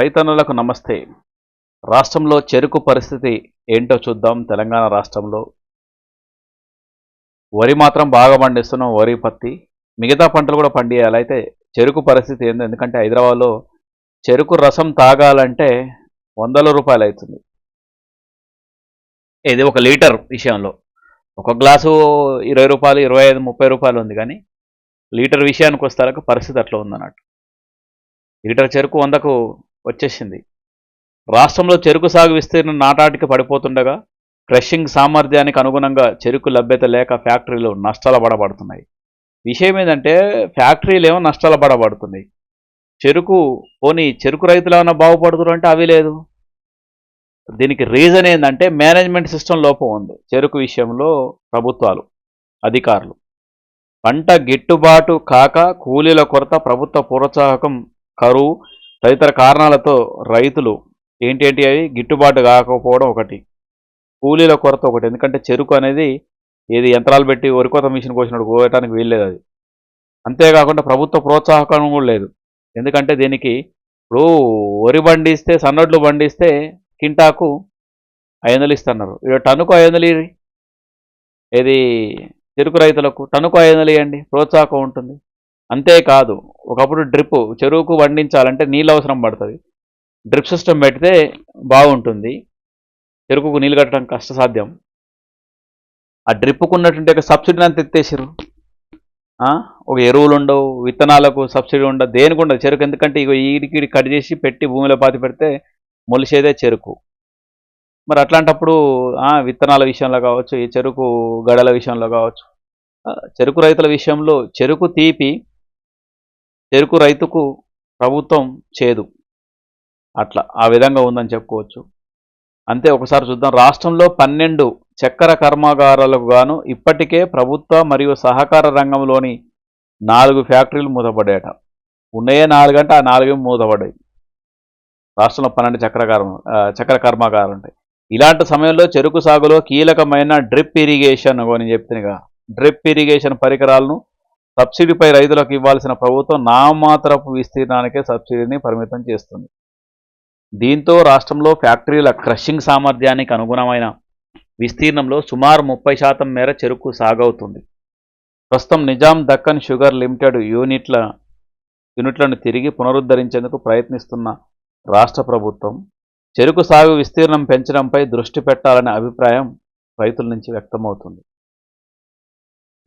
రైతన్నులకు నమస్తే. రాష్ట్రంలో చెరుకు పరిస్థితి ఏంటో చూద్దాం తెలంగాణ రాష్ట్రంలో. వరి మాత్రం బాగా పండిస్తున్నాం వరి పత్తి. మిగతా పంటలు కూడా పండియాలి. అయితే చెరుకు పరిస్థితి ఏంది ఎందుకంటే హైదరాబాద్లో చెరుకు రసం తాగాలంటే వందల రూపాయలు అవుతుంది. ఇది ఒక లీటర్ విషయంలో. ఒక గ్లాసు ఇరవై రూపాయలు ఇరవై ఐదు ముప్పై రూపాయలు ఉంది కానీ లీటర్ విషయానికి వస్తారక పరిస్థితి అట్లా ఉందన్నట్టు. లీటర్ చెరుకు వందకు వచ్చేసింది. రాష్ట్రంలో చెరుకు సాగు విస్తీర్ణం నాటాటికి పడిపోతుండగా క్రషింగ్ సామర్థ్యానికి అనుగుణంగా చెరుకు లభ్యత లేక ఫ్యాక్టరీలు నష్టాల పడబడుతున్నాయి విషయం ఏంటంటే ఫ్యాక్టరీలు ఏమో నష్టాల పడబడుతున్నాయి చెరుకు పోనీ చెరుకు రైతులు ఏమైనా బాగుపడుతున్నారు అంటే అవి లేదు. దీనికి రీజన్ ఏంటంటే మేనేజ్మెంట్ సిస్టమ్ లోపం ఉంది. చెరుకు విషయంలో ప్రభుత్వాలు అధికారులు. పంట గిట్టుబాటు కాక కూలీల కొరత ప్రభుత్వ ప్రోత్సాహకం కరువు తదితర కారణాలతో రైతులు ఏంటి అవి? గిట్టుబాటు కాకపోవడం ఒకటి. కూలీల కొరత ఒకటి. ఎందుకంటే చెరుకు అనేది ఏది యంత్రాలు పెట్టి వరికోత మిషన్ కోసినట్టు కోయటానికి వీల్లేదు అది. అంతేకాకుండా ప్రభుత్వ ప్రోత్సాహకం కూడా లేదు. ఎందుకంటే దీనికి ఇప్పుడు వరి బండిస్తే సన్నడ్లు బండిస్తే కింటాకు ఐదు వందలు ఇస్తున్నారు. ఇక టన్నుకు ఐదు వందలు ఇవ్వండి. ఏది? చెరుకు రైతులకు టన్నుకు ఐదు వందలు ఇవ్వండి ప్రోత్సాహకం ఉంటుంది. అంతేకాదు ఒకప్పుడు డ్రిప్ చెరువుకు పండించాలంటే నీళ్ళు అవసరం పడుతుంది. డ్రిప్ సిస్టమ్ పెడితే బాగుంటుంది. చెరుకుకు నీళ్ళు కట్టడం కష్టసాధ్యం. ఆ డ్రిప్కు ఉన్నటువంటి ఒక సబ్సిడీని అంత ఎత్తేసారు ఒక ఎరువులు ఉండవు విత్తనాలకు సబ్సిడీ ఉండదు. దేనికి ఉండదు? చెరుకు ఎందుకంటే ఇక ఈడికి కట్ చేసి పెట్టి భూమిలో పాతి పెడితే మొలిసేదే చెరుకు. మరి అట్లాంటప్పుడు విత్తనాల విషయంలో కావచ్చు ఈ చెరుకు గడల విషయంలో కావచ్చు. చెరుకు రైతుల విషయంలో చెరుకు తీపి చెరుకు రైతుకు ప్రభుత్వం చేదు. అట్లా ఆ విధంగా ఉందని చెప్పుకోవచ్చు. అంతే ఒకసారి చూద్దాం. రాష్ట్రంలో పన్నెండు చక్కెర కర్మాగారాలకు గాను ఇప్పటికే ప్రభుత్వ మరియు సహకార రంగంలోని నాలుగు ఫ్యాక్టరీలు మూతపడ్డాయట. ఉన్నాయే నాలుగంటే ఆ నాలుగే మూతపడ్డాయి. రాష్ట్రంలో పన్నెండు చక్కెర కర్మ చక్కెర కర్మాగారాలు ఉంటాయి. ఇలాంటి సమయంలో చెరుకు సాగులో కీలకమైన డ్రిప్ ఇరిగేషన్ అని చెప్తున్నాయిగా డ్రిప్ ఇరిగేషన్ పరికరాలను సబ్సిడీపై రైతులకు ఇవ్వాల్సిన ప్రభుత్వం నామాత్రపు విస్తీర్ణానికే సబ్సిడీని పరిమితం చేస్తుంది. దీంతో రాష్ట్రంలో ఫ్యాక్టరీల క్రషింగ్ సామర్థ్యానికి అనుగుణమైన విస్తీర్ణంలో సుమారు ముప్పై శాతం మేర చెరుకు సాగవుతుంది. ప్రస్తుతం నిజాం దక్కన్ షుగర్ లిమిటెడ్ యూనిట్ల యూనిట్లను తిరిగి పునరుద్ధరించేందుకు ప్రయత్నిస్తున్న రాష్ట్ర ప్రభుత్వం చెరుకు సాగు విస్తీర్ణం పెంచడంపై దృష్టి పెట్టాలనే అభిప్రాయం రైతుల నుంచి వ్యక్తమవుతుంది.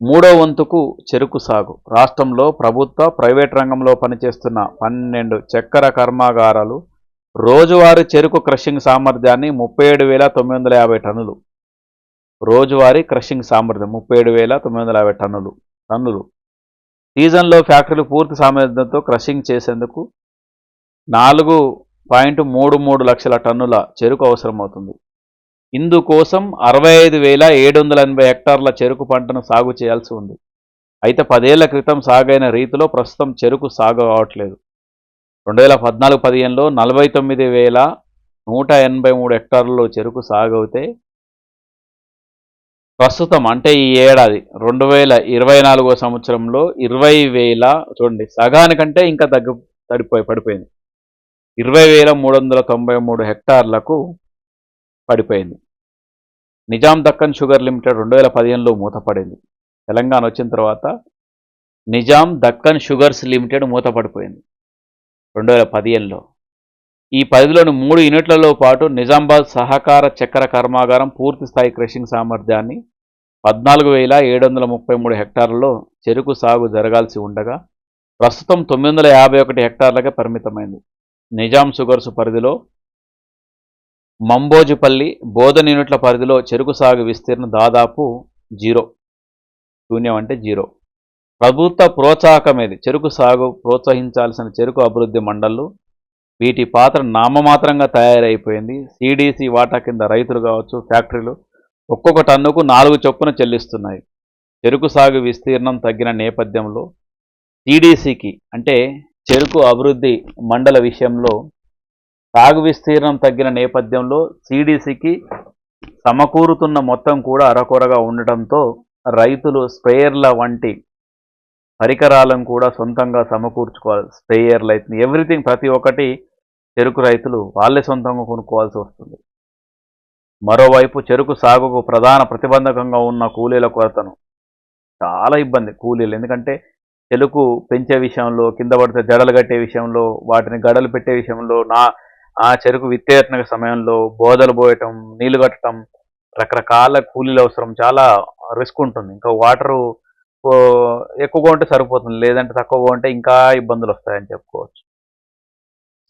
మూడో వంతుకు చెరుకు సాగు. రాష్ట్రంలో ప్రభుత్వ ప్రైవేట్ రంగంలో పనిచేస్తున్న పన్నెండు చక్కెర కర్మాగారాలు రోజువారీ చెరుకు క్రషింగ్ సామర్థ్యాన్ని ముప్పై ఏడు వేల తొమ్మిది వందల యాభై టన్నులు. రోజువారీ క్రషింగ్ సామర్థ్యం ముప్పై ఏడు వేల తొమ్మిది వందల యాభై టన్నులు టన్నులు. సీజన్లో ఫ్యాక్టరీలు పూర్తి సామర్థ్యంతో క్రషింగ్ చేసేందుకు నాలుగు పాయింట్ మూడు మూడు లక్షల టన్నుల చెరుకు అవసరమవుతుంది. ఇందుకోసం అరవై ఐదు వేల ఏడు వందల ఎనభై హెక్టార్ల చెరుకు పంటను సాగు చేయాల్సి ఉంది. అయితే పదేళ్ళ క్రితం సాగైన రీతిలో ప్రస్తుతం చెరుకు సాగు కావట్లేదు. రెండు వేల పద్నాలుగు పదిహేనులో నలభై తొమ్మిది వేల నూట ఎనభై మూడు హెక్టార్లలో చెరుకు సాగు అవుతే ప్రస్తుతం అంటే ఈ ఏడాది రెండు వేల ఇరవై నాలుగో సంవత్సరంలో ఇరవై వేల చూడండి సగానికంటే ఇంకా తగ్గి తడిపోయి పడిపోయింది. ఇరవై వేల మూడు వందల తొంభై మూడు హెక్టార్లకు పడిపోయింది. నిజాం దక్కన్ షుగర్ లిమిటెడ్ రెండు వేల పదిహేనులో మూతపడింది. తెలంగాణ వచ్చిన తర్వాత నిజాం దక్కన్ షుగర్స్ లిమిటెడ్ మూతపడిపోయింది రెండు వేల పదిహేనులో. ఈ పరిధిలోని మూడు యూనిట్లలో పాటు నిజామాబాద్ సహకార చక్కెర కర్మాగారం పూర్తి స్థాయి క్రషింగ్ సామర్థ్యాన్ని పద్నాలుగు వేల ఏడు వందల ముప్పై మూడు హెక్టార్లలో చెరుకు సాగు జరగాల్సి ఉండగా ప్రస్తుతం తొమ్మిది వందల యాభై ఒకటి హెక్టార్లకే పరిమితమైంది. నిజాం షుగర్స్ పరిధిలో మంబోజుపల్లి బోధన యూనిట్ల పరిధిలో చెరుకు సాగు విస్తీర్ణం దాదాపు జీరో. శూన్యం అంటే జీరో. ప్రభుత్వ ప్రోత్సాహకం ఇది చెరుకు సాగు ప్రోత్సహించాల్సిన చెరుకు అభివృద్ధి మండళ్ళు. వీటి పాత్ర నామమాత్రంగా తయారైపోయింది. సిడిసి వాటా కింద రైతులు కావచ్చు ఫ్యాక్టరీలు ఒక్కొక్క టన్నుకు నాలుగు చొప్పున చెల్లిస్తున్నాయి. చెరుకు సాగు విస్తీర్ణం తగ్గిన నేపథ్యంలో సిడిసికి అంటే చెరుకు అభివృద్ధి మండల విషయంలో సాగు విస్తీర్ణం తగ్గిన నేపథ్యంలో సిడిసికి సమకూరుతున్న మొత్తం కూడా అరకొరగా ఉండటంతో రైతులు స్ప్రేయర్ల వంటి పరికరాలను కూడా సొంతంగా సమకూర్చుకోవాలి. స్ప్రేయర్లు అయితే ఎవ్రీథింగ్ ప్రతి ఒక్కటి చెరుకు రైతులు వాళ్ళే సొంతంగా కొనుక్కోవాల్సి వస్తుంది. మరోవైపు చెరుకు సాగుకు ప్రధాన ప్రతిబంధకంగా ఉన్న కూలీల కొరతను చాలా ఇబ్బంది కూలీలు. ఎందుకంటే చెరుకు పెంచే విషయంలో కింద పడితే జడలు కట్టే విషయంలో వాటిని గడలు పెట్టే విషయంలో నా ఆ చెరుకు విత్తేతన సమయంలో బోదలు పోయటం నీళ్ళు కట్టడం రకరకాల కూలీలు అవసరం చాలా రిస్క్ ఉంటుంది. ఇంకా వాటరు ఎక్కువగా ఉంటే సరిపోతుంది లేదంటే తక్కువగా ఉంటే ఇంకా ఇబ్బందులు వస్తాయని చెప్పుకోవచ్చు.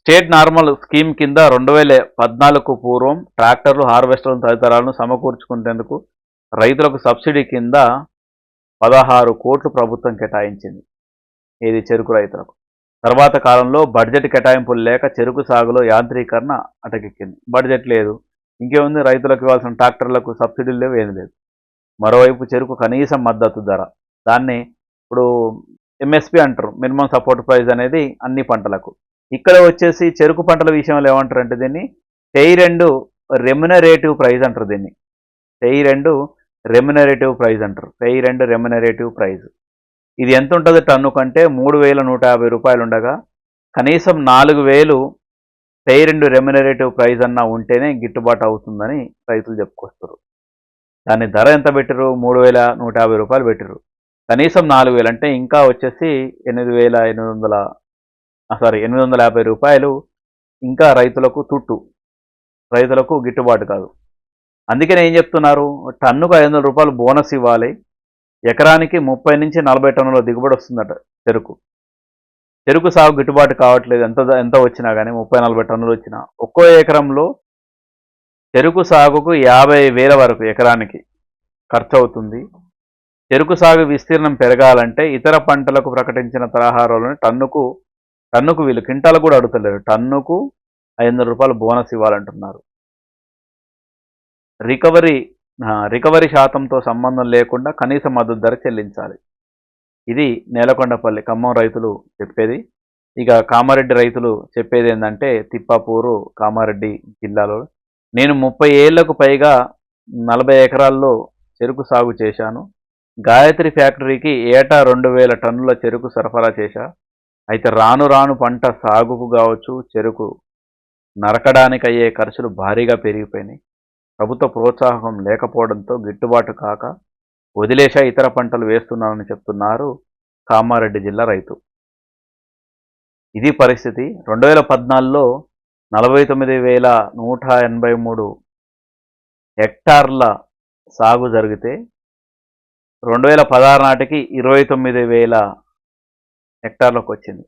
స్టేట్ నార్మల్ స్కీమ్ కింద రెండు వేల పద్నాలుగు పూర్వం ట్రాక్టర్లు హార్వెస్టర్లు తదితరాలను సమకూర్చుకునేందుకు రైతులకు సబ్సిడీ కింద పదహారు కోట్లు ప్రభుత్వం కేటాయించింది. ఇది చెరుకు రైతులకు. తర్వాత కాలంలో బడ్జెట్ కేటాయింపులు లేక చెరుకు సాగులో యాంత్రీకరణ అటకెక్కింది. బడ్జెట్ లేదు. ఇంకేముంది? రైతులకు ఇవ్వాల్సిన ట్రాక్టర్లకు సబ్సిడీలు లేవు ఏం లేదు. మరోవైపు చెరుకు కనీసం మద్దతు ధర. దాన్ని ఇప్పుడు ఎంఎస్పి అంటారు. మినిమం సపోర్ట్ ప్రైస్ అనేది అన్ని పంటలకు. ఇక్కడ వచ్చేసి చెరుకు పంటల విషయంలో ఏమంటారు అంటే దీన్ని? టెయి రెండు రెమ్యునరేటివ్ ప్రైజ్ అంటారు దీన్ని. టెయి రెండు రెమ్యునరేటివ్ ప్రైజ్ అంటారు. టెయి రెండు రెమ్యునరేటివ్ ప్రైజ్ ఇది ఎంత ఉంటుంది టన్ను కంటే మూడు వేల నూట యాభై రూపాయలు ఉండగా కనీసం నాలుగు వేలు టెయి రెండు రెమ్యునరేటివ్ ప్రైజ్ అన్నా ఉంటేనే గిట్టుబాటు అవుతుందని రైతులు చెప్పుకొస్తారు. దాని ధర ఎంత పెట్టరు మూడు వేల నూట యాభై రూపాయలు పెట్టరు కనీసం నాలుగు వేలు అంటే ఇంకా వచ్చేసి ఎనిమిది వేల ఎనిమిది వందల సారీ ఎనిమిది వందల యాభై రూపాయలు ఇంకా రైతులకు తుట్టు. రైతులకు గిట్టుబాటు కాదు. అందుకని ఏం చెప్తున్నారు? టన్నుకు ఐదు వందల రూపాయలు బోనస్ ఇవ్వాలి. ఎకరానికి ముప్పై నుంచి నలభై టన్నుల దిగుబడి వస్తుందట చెరుకు. చెరుకు సాగు గిట్టుబాటు కావట్లేదు ఎంత ఎంత వచ్చినా కానీ ముప్పై నలభై టన్నులు వచ్చినా. ఒక్కో ఎకరంలో చెరుకు సాగుకు యాభై వేల వరకు ఎకరానికి ఖర్చు అవుతుంది చెరుకు సాగు విస్తీర్ణం పెరగాలంటే ఇతర పంటలకు ప్రకటించిన తరహారాలను టన్నుకు టన్నుకు వీళ్ళు క్వింటాలు కూడా అడుగుతలేరు. టన్నుకు ఐదు వందల రూపాయలు బోనస్ ఇవ్వాలంటున్నారు. రికవరీ రికవరీ శాతంతో సంబంధం లేకుండా కనీస మద్దతు ధర చెల్లించాలి. ఇది నేలకొండపల్లి ఖమ్మం రైతులు చెప్పేది. ఇక కామారెడ్డి రైతులు చెప్పేది ఏంటంటే తిప్పాపూరు కామారెడ్డి జిల్లాలో నేను ముప్పై ఏళ్ళకు పైగా నలభై ఎకరాల్లో చెరుకు సాగు చేశాను. గాయత్రి ఫ్యాక్టరీకి ఏటా రెండు వేల టన్నుల చెరుకు సరఫరా చేశా. అయితే రాను రాను పంట సాగుకు కావచ్చు చెరుకు నరకడానికి అయ్యే ఖర్చులు భారీగా పెరిగిపోయినాయి. ప్రభుత్వ ప్రోత్సాహం లేకపోవడంతో గిట్టుబాటు కాక వదిలేశా ఇతర పంటలు వేస్తున్నానని చెప్తున్నారు కామారెడ్డి జిల్లా రైతు. ఇది పరిస్థితి. రెండు వేల పద్నాలుగులో నలభై తొమ్మిది వేల నూట ఎనభై మూడు హెక్టార్ల సాగు జరిగితే రెండు వేల పదహారు నాటికి ఇరవై తొమ్మిది వేల హెక్టార్లకు వచ్చింది.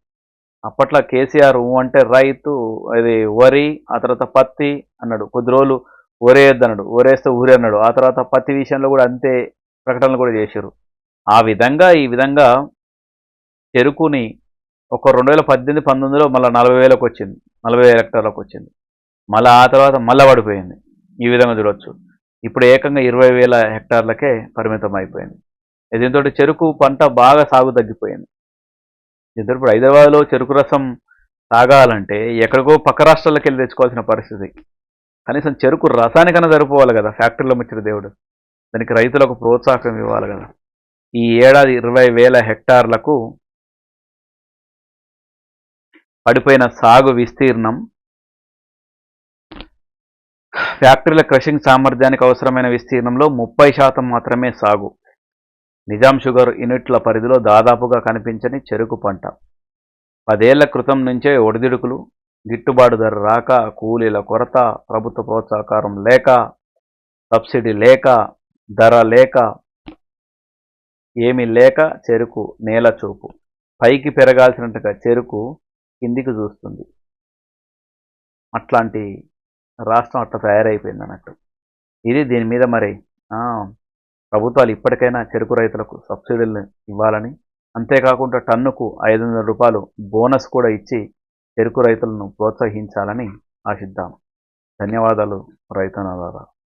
అప్పట్లో కేసీఆర్ ఊ అంటే రైతు అది వరి ఆ తర్వాత పత్తి అన్నాడు. కొద్ది రోజులు ఊరేయొద్దన్నాడు ఓరేస్తే ఊరే అన్నాడు ఆ తర్వాత పత్తి విషయంలో కూడా అంతే ప్రకటనలు కూడా చేశారు. ఆ విధంగా ఈ విధంగా చెరుకుని ఒక రెండు వేల పద్దెనిమిది పంతొమ్మిదిలో మళ్ళీ నలభై వేలకు వచ్చింది. నలభై వేల హెక్టార్లకు వచ్చింది. మళ్ళీ ఆ తర్వాత మళ్ళీ పడిపోయింది. ఈ విధంగా చూడవచ్చు ఇప్పుడు ఏకంగా ఇరవై వేల హెక్టార్లకే పరిమితం అయిపోయింది. దీంతో చెరుకు పంట బాగా సాగు తగ్గిపోయింది. దీంతో ఇప్పుడు హైదరాబాద్లో చెరుకు రసం తాగాలంటే ఎక్కడికో పక్క రాష్ట్రాలకు వెళ్ళి తెచ్చుకోవాల్సిన పరిస్థితి. కనీసం చెరుకు రసానికైనా సరిపోవాలి కదా ఫ్యాక్టరీలో ముచ్చిన దేవుడు. దానికి రైతులకు ప్రోత్సాహం ఇవ్వాలి కదా. ఈ ఏడాది ఇరవై వేల హెక్టార్లకు పడిపోయిన సాగు విస్తీర్ణం ఫ్యాక్టరీల క్రషింగ్ సామర్థ్యానికి అవసరమైన విస్తీర్ణంలో ముప్పై శాతం మాత్రమే సాగు. నిజాం షుగర్ యూనిట్ల పరిధిలో దాదాపుగా కనిపించని చెరుకు పంట. పదేళ్ళ క్రితం నుంచే ఒడిదుడుకులు గిట్టుబాటు ధర రాక కూలీల కొరత ప్రభుత్వ ప్రోత్సాహకారం లేక సబ్సిడీ లేక ధర లేక ఏమీ లేక చెరుకు నేల చూపు. పైకి పెరగాల్సినట్టుగా చెరుకు కిందికి చూస్తుంది. అట్లాంటి రాష్ట్రం అట్లా తయారైపోయింది అన్నట్టు. ఇది దీని మీద మరి ప్రభుత్వాలు ఇప్పటికైనా చెరుకు రైతులకు సబ్సిడీలను ఇవ్వాలని అంతేకాకుండా టన్నుకు ఐదు వందల రూపాయలు బోనస్ కూడా ఇచ్చి చెరుకు రైతులను ప్రోత్సహించాలని ఆశిద్దాం. ధన్యవాదాలు రైతన్నలారా.